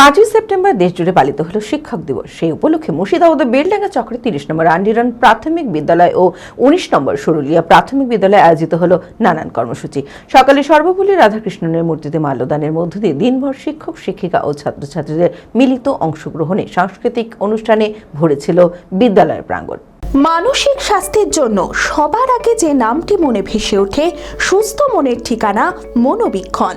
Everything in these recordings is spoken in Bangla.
পাঁচই সেপ্টেম্বর দেশজুড়ে পালিত হল শিক্ষক দিবস। সেই উপলক্ষে মুর্শিদাবাদের বেলডাঙ্গা চক্রে তিরিশ নম্বর আন্ডিরন প্রাথমিক বিদ্যালয় ও উনিশ নম্বর সরুলিয়া প্রাথমিক বিদ্যালয়ে আয়োজিত হল নানান কর্মসূচি। সকালে সর্বপল্লী রাধাকৃষ্ণনের মূর্তিতে মাল্যদানের মধ্য দিয়ে দিনভর শিক্ষক, শিক্ষিকা ও ছাত্রছাত্রীদের মিলিত অংশগ্রহণে সাংস্কৃতিক অনুষ্ঠানে ভরেছিল বিদ্যালয়ের প্রাঙ্গণ। মানসিক স্বাস্থ্যের জন্য সবার আগে যে নামটি মনে ভেসে ওঠে, সুস্থ মনের ঠিকানা মনোবীক্ষণ।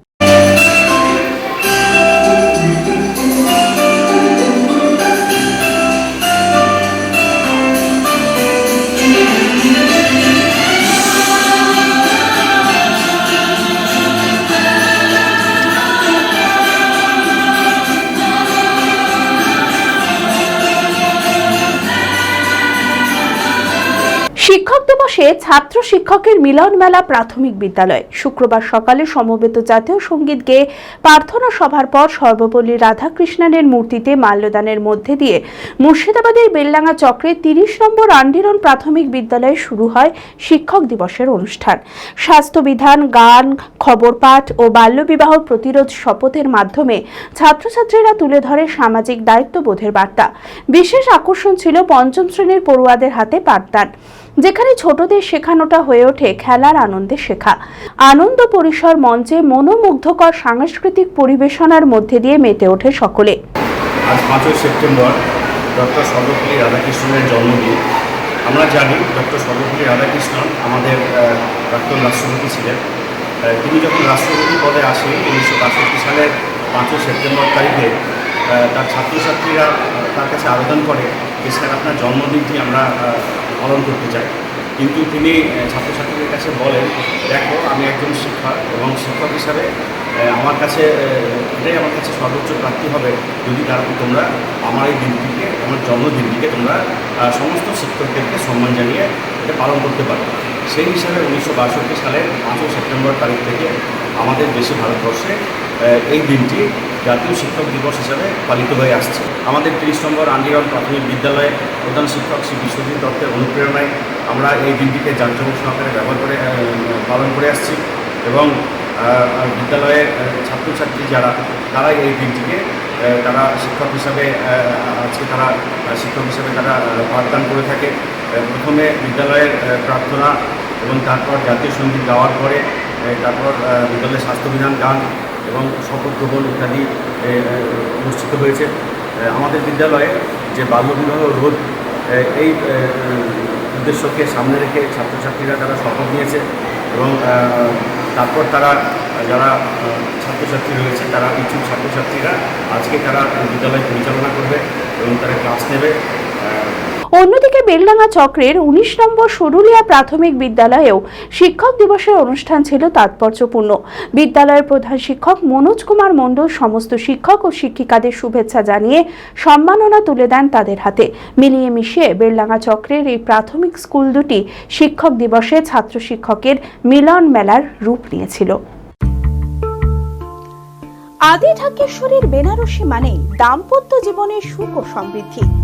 দিবসে ছাত্র শিক্ষকের মিলন মেলা প্রাথমিক বিদ্যালয়। শুক্রবার সকালে সমবেত জাতীয় সংগীত গেয়ে প্রার্থনা সভার পর সর্বপল্লী রাধাকৃষ্ণনের মূর্তিতে মাল্যদানের মধ্যে দিয়ে মুর্শিদাবাদের বেলডাঙ্গা চক্রে তিরিশ নম্বর আন্ডিরন প্রাথমিক বিদ্যালয়ে শুরু হয় শিক্ষক দিবসের অনুষ্ঠান। স্বাস্থ্যবিধান গান, খবর পাঠ ও বাল্যবিবাহ প্রতিরোধ শপথের মাধ্যমে ছাত্রছাত্রীরা তুলে ধরে সামাজিক দায়িত্ববোধের বার্তা। বিশেষ আকর্ষণ ছিল পঞ্চম শ্রেণির পড়ুয়াদের হাতে পাঠদান, যেখানে ছোটদের শেখানোটা হয়ে ওঠে খেলার আনন্দে শেখা। আনন্দ পরিসর মঞ্চে মনোমুগ্ধকর সাংস্কৃতিক পরিবেশনার মধ্যে দিয়ে মেতে ওঠে সকলে। আজ পাঁচই সেপ্টেম্বর, ডক্টর সর্বপল্লী রাধাকৃষ্ণনের জন্মদিন। আমরা জানি ডক্টর সর্বপল্লী রাধাকৃষ্ণন আমাদের প্রাক্তন রাষ্ট্রপতি ছিলেন। তিনি যখন রাষ্ট্রপতি পদে আসেন উনিশশো বাষট্টি সালের পাঁচই সেপ্টেম্বর তারিখে তার ছাত্রছাত্রীরা তার কাছে আবেদন করে যে, স্যার, আপনার জন্মদিনটি আমরা পালন করতে চাই। কিন্তু তিনি ছাত্রছাত্রীদের কাছে বলেন, দেখো, আমি একজন শিক্ষক এবং শিক্ষক হিসাবে আমার কাছে এটাই আমার কাছে সর্বোচ্চ প্রাপ্তি হবে যদি তারা তোমরা আমার এই দিনটিকে, আমার জন্মদিনটিকে তোমরা সমস্ত শিক্ষকদেরকে সম্মান জানিয়ে এটা পালন করতে পারো। সেই হিসাবে উনিশশো বাষট্টি সালের পাঁচই সেপ্টেম্বর তারিখ থেকে আমাদের দেশে ভারতবর্ষে এই দিনটি জাতীয় শিক্ষক দিবস হিসাবে পালিত হয়ে আসছে। আমাদের তিরিশ নম্বর আন্ডিরন প্রাথমিক বিদ্যালয়ে প্রধান শিক্ষক শ্রী বিশ্বজিৎ দত্তের অনুপ্রেরণায় আমরা এই দিনটিকে জাঁকজমক সহকারে ব্যবহার করে পালন করে আসছি এবং বিদ্যালয়ের ছাত্রছাত্রী যারা তারা এই দিনটিকে তারা শিক্ষক হিসাবে আজকে তারা শিক্ষক হিসাবে তারা পাঠদান করে থাকে। প্রথমে বিদ্যালয়ের প্রার্থনা এবং তারপর জাতীয় সংগীত গাওয়ার পরে তারপর বিদ্যালয়ের স্বাস্থ্যবিধান গান এবং শপথ গ্রহণ ইত্যাদি অনুষ্ঠিত হয়েছে। আমাদের বিদ্যালয়ে যে বাল্যবিবাহ রোধ এই উদ্দেশ্যকে সামনে রেখে ছাত্রছাত্রীরা তারা শপথ নিয়েছে এবং তারপর তারা, যারা ছাত্রছাত্রী রয়েছে, তারা ইচ্ছুক ছাত্রছাত্রীরা আজকে তারা বিদ্যালয় পরিচালনা করবে এবং তারা ক্লাস নেবে। অন্যদিকে বেলডাঙ্গা চক্রের উনিশ নম্বর সরুলিয়া প্রাথমিক বিদ্যালয়েও শিক্ষক দিবসের অনুষ্ঠান ছিল তাৎপর্যপূর্ণ। বিদ্যালয়ের প্রধান শিক্ষক মনোজ কুমার মণ্ডল সমস্ত শিক্ষক ও শিক্ষিকাদের শুভেচ্ছা জানিয়ে সম্মাননা তুলে দেন তাদের হাতে। মিলিয়ে মিশিয়ে বেলডাঙ্গা চক্রের এই প্রাথমিক স্কুল দুটি শিক্ষক দিবসে ছাত্র শিক্ষকের মিলন মেলার রূপ নিয়েছিল। আদি ঢাকেশ্বরীর বেনারসি মানে দাম্পত্য জীবনের সুখ ও সমৃদ্ধি।